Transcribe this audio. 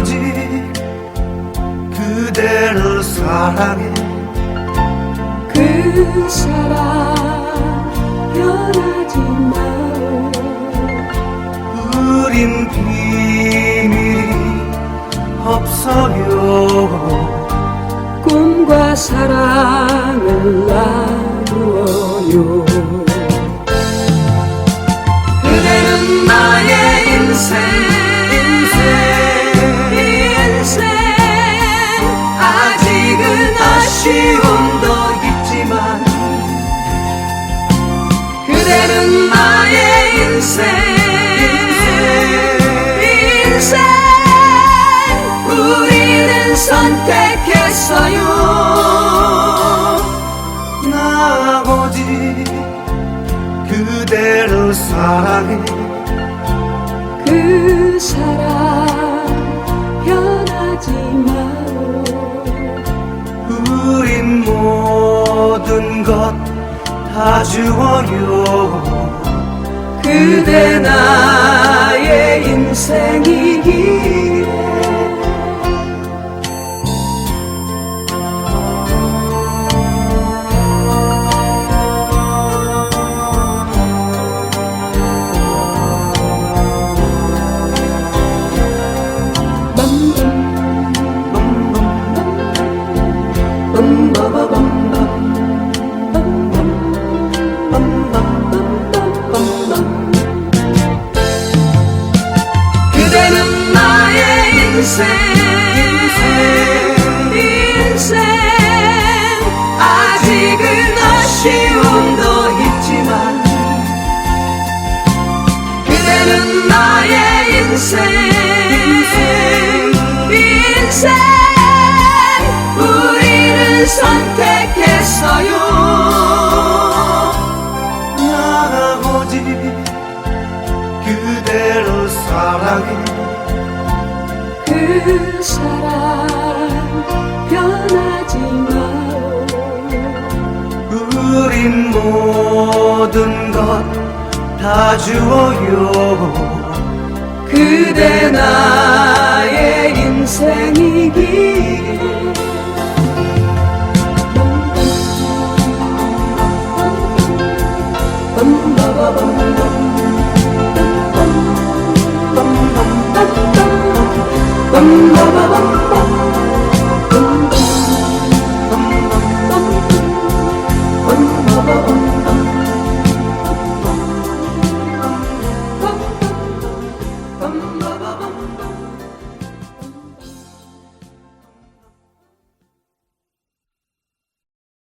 오직 그대를 사랑해. 그 사랑 변하지 마오. 우린 비밀이 없어요. 꿈과 사랑을 나누어요. 아쉬움도 있지만 그대는 나의 인생. 인생 우리는 선택했어요. 나 오직 그대를 사랑해. 그 사랑 것 다 주어요. 그대 나의 인생이 인생 인생 아직은 아쉬움도 있지만 그대는 나의 인생 인생 우리는 선택했어요. 나 오직 그대를 사랑해 그 사랑 변하지 마오 우린 모든 것 다 주어요 그대 나의 인생이기에 빰빰빰빰빰빰빰빰빰빰 bum, ba, ba, bum.